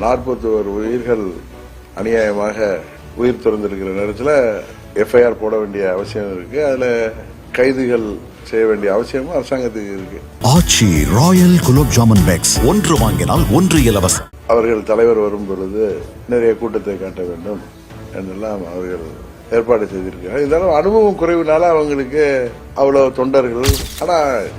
நாற்பத்தோரு உயிர்கள் அநியாயமாக உயிர் திறந்திருக்கிற நேரத்தில் எஃப்ஐஆர் போட வேண்டிய அவசியம் இருக்கு. அதுல கைதுகள் செய்ய வேண்டிய அவசியமும் அரசாங்கத்துக்கு இருக்கு. Aachi royal gulab jamun packs. ஒன்று வாங்கினால் ஒன்று இலவசம். அவர்கள் தலைவர் வரும் பொழுது நிறைய கூட்டத்தை காட்ட வேண்டும். என்றெல்லாம் அவர்கள் ஏற்பாடு செய்திருக்கிறார். இருந்தாலும் அனுபவம் குறைவுனால அவங்களுக்கு அவ்வளவு தொண்டர்கள். ஆனா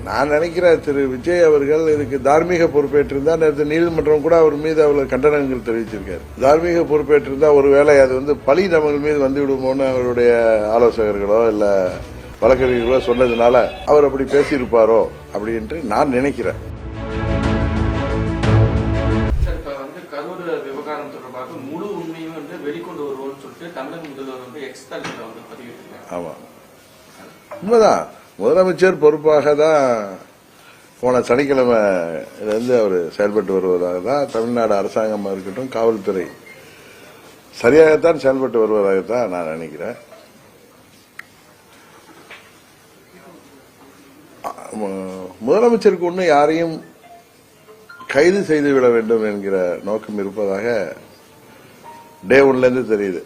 நான் நினைக்கிறேன் திரு விஜய் அவர்கள் இதுக்கு தார்மீக பொறுப்பேற்றிருந்தா நேற்று நீதிமன்றம் கூட அவர் மீது அவ்வளவு கண்டனங்கள் தெரிவிச்சிருக்காரு. தார்மீக பொறுப்பேற்றிருந்தா ஒருவேளை அது வந்து பழி நம்ம மீது வந்து விடுமோன்னு அவருடைய ஆலோசகர்களோ இல்ல வழக்கறிஞர்களோ சொன்னதுனால அவர் அப்படி பேசியிருப்பாரோ அப்படின்ட்டு நான் நினைக்கிறேன். முழு வந்து வெளிக்கொண்டு வருவோம்னு சொல்லிட்டு தமிழக முதல்வர் வந்து எக்ஸ் தளத்தில் வந்து பதிவிட்டிருக்காரு. ஆமா. உண்மைதான். முதலமைச்சர் பொறுப்பாக தான் போன சனிக்கிழமை இருந்து அவர் செயல்பட்டு வருவதாக தான் தமிழ்நாடு அரசாங்கமாக இருக்கட்டும் காவல்துறை சரியாகத்தான் செயல்பட்டு வருவதாகத்தான் நான் நினைக்கிறேன். முதலமைச்சருக்கு ஒன்று யாரையும் கைது செய்து விட வேண்டும் என்கிற நோக்கம் இருப்பதாக டே ஒன்லேருந்து தெரியுது.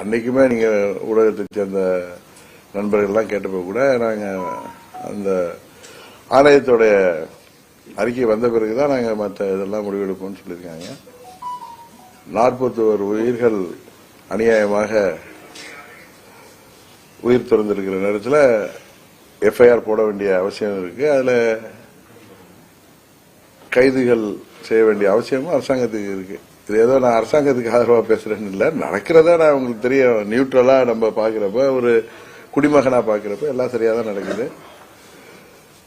அன்னைக்குமே நீங்கள் ஊடகத்தை சேர்ந்த நண்பர்கள்லாம் கேட்டப்போ கூட நாங்கள் அந்த ஆணையத்தோடைய அறிக்கை வந்த பிறகு தான் நாங்கள் மற்ற இதெல்லாம் முடிவெடுப்போம்னு சொல்லியிருக்காங்க. நாற்பத்தோரு உயிர்கள் அநியாயமாக உயிர் திறந்திருக்கிற நேரத்தில் எஃப்ஐஆர் போட வேண்டிய அவசியம் இருக்கு. அதில் கைதுகள் செய்ய வேண்டிய அவசியமும் அரசாங்கத்துக்கு இருக்குது இது ஏதோ நான் அரசாங்கத்துக்கு ஆதரவா பேசுறேன்னு இல்ல. நடக்கிறதா நான் உங்களுக்கு தெரியும். நியூட்ரலா நம்ம பாக்குறப்ப ஒரு குடிமகனா பாக்குறப்ப எல்லாம் சரியா தான் நடக்குது.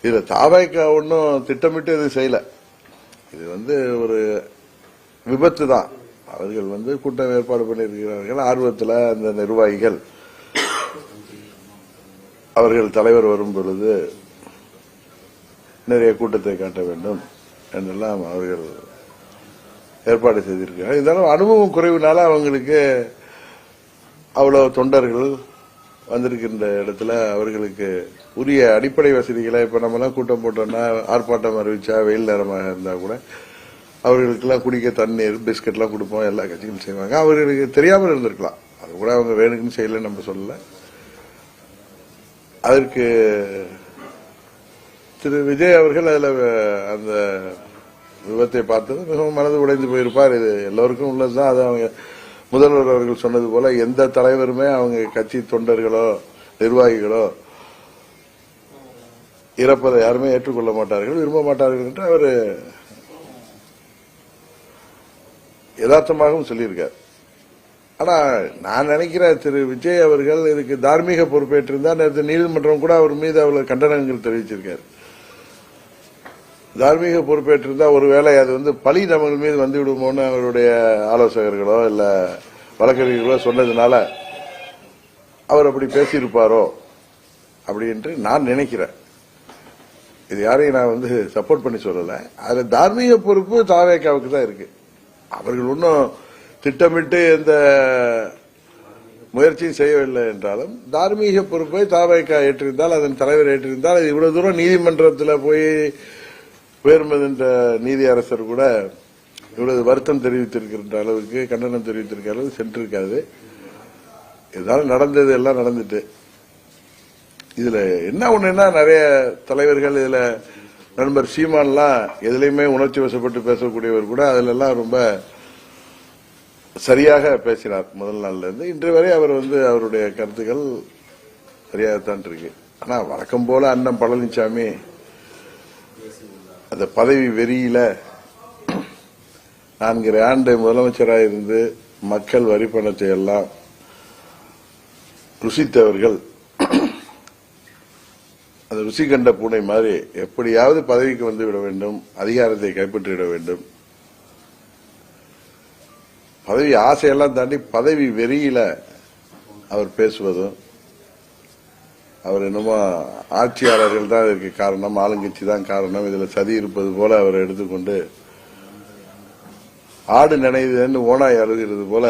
இதுல தாபாய்க்கா ஒன்றும் திட்டமிட்டு இது செய்யல. இது வந்து ஒரு விபத்து தான். அவர்கள் வந்து கூட்டம் ஏற்பாடு பண்ணியிருக்கிறார்கள். ஆர்வத்தில் அந்த நிர்வாகிகள். அவர்கள் தலைவர் வரும் பொழுது நிறைய கூட்டத்தை காட்ட வேண்டும் என்றெல்லாம் அவர்கள் ஏற்பாடு செய்திருக்காங்க. இருந்தாலும் அனுபவம் குறைவுனால அவங்களுக்கு அவ்வளவு தொண்டர்கள் வந்திருக்கின்ற இடத்துல அவர்களுக்கு உரிய அடிப்படை வசதிகளை இப்ப நம்ம எல்லாம் கூட்டம் போட்டோம்னா ஆர்ப்பாட்டம் அறிவிச்சா வெயில் நேரமாக இருந்தா கூட அவர்களுக்கெல்லாம் குடிக்க தண்ணீர் பிஸ்கட்லாம் கொடுப்போம் எல்லா கட்சிகளும் செய்வாங்க. அவர்களுக்கு தெரியாமல் இருந்திருக்கலாம். அது கூட அவங்க வேணுக்குன்னு செய்யல நம்ம சொல்லல. அதற்கு திரு விஜய் அவர்கள் அதில் அந்த விபத்தை பார்த்தது மிகவும் மனது உடைந்து போயிருப்பார். இது எல்லோருக்கும் உள்ளதுதான். அது அவங்க முதல்வர் அவர்கள் சொன்னது போல எந்த தலைவருமே அவங்க கட்சி தொண்டர்களோ நிர்வாகிகளோ இறப்பதை யாருமே ஏற்றுக்கொள்ள மாட்டார்கள் விரும்ப மாட்டார்கள் என்று அவர் யதார்த்தமாகவும் சொல்லியிருக்கார். ஆனா நான் நினைக்கிறேன் திரு விஜய் அவர்கள் இதுக்கு தார்மீக பொறுப்பேற்றிருந்தா நேற்று நீதிமன்றம் கூட அவர் மீது அவர்கள் கண்டனங்கள் தெரிவிச்சிருக்காரு. தார்மீக பொறுப்பேற்றிருந்தா ஒருவேளை அது வந்து பழி நம்ம மீது வந்து விடுமோன்னு அவருடைய ஆலோசகர்களோ இல்ல வழக்கறிஞர்களோ சொன்னதுனால அவர் அப்படி பேசியிருப்பாரோ அப்படின்ட்டு நான் நினைக்கிறேன். இது யாரையும் நான் வந்து சப்போர்ட் பண்ணி சொல்லல. அதுல தார்மீக பொறுப்பு தாவேக்காவுக்கு தான் இருக்கு. அவர்கள் ஒன்றும் திட்டமிட்டு எந்த முயற்சியும் செய்யவில்லை என்றாலும் தார்மீக பொறுப்பை தாவேக்கா ஏற்றிருந்தால் அதன் தலைவர் ஏற்றிருந்தால் இது இவ்வளவு தூரம் நீதிமன்றத்தில் போய் உயர்மன்ற நீதி அரசர் கூட இவ்வளவு வருத்தம் தெரிவித்திருக்கின்ற அளவுக்கு கண்டனம் தெரிவித்திருக்கிற அளவுக்கு சென்றிருக்காது இருந்தாலும் நடந்தது எல்லாம் நடந்துட்டு. இதுல என்ன ஒண்ணுன்னா நிறைய தலைவர்கள் இதுல நண்பர் சீமான்லாம் எதுலையுமே உணர்ச்சி வசப்பட்டு பேசக்கூடியவர் கூட அதுல எல்லாம் ரொம்ப சரியாக பேசினார் முதல் நாள்ல இருந்து. இன்று வரை அவர் வந்து அவருடைய கருத்துக்கள் சரியாகத்தான் இருக்கு. ஆனா வழக்கம் போல அண்ணன் பழனிசாமி அந்த பதவி வெறியில நான்கரை ஆண்டு முதலமைச்சராக இருந்து மக்கள் வரி பணத்தை எல்லாம் ருசித்தவர்கள். அந்த ருசி கண்ட பூனை மாதிரி எப்படியாவது பதவிக்கு வந்து விட வேண்டும் அதிகாரத்தை கைப்பற்றிவிட வேண்டும். பதவி ஆசையெல்லாம் தாண்டி பதவி வெறியில அவர் பேசுவதும் அவர் என்னமோ ஆட்சியாளர்கள் தான் இதற்கு காரணம் ஆளுங்கட்சி தான் காரணம். இதுல சதி இருப்பது போல அவர் எடுத்துக்கொண்டு ஆடு நினைவுன்னு ஓனாய் அழுகிறது போல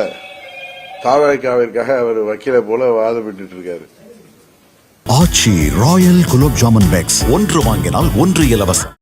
தாவகாவிற்காக அவர் வக்கீலை போல வாதப்பட்டு இருக்காரு. ஆச்சி ராயல் குலோப் ஜாமுன் பேக்ஸ் ஒன்று வாங்கினால் ஒன்று இலவசம்.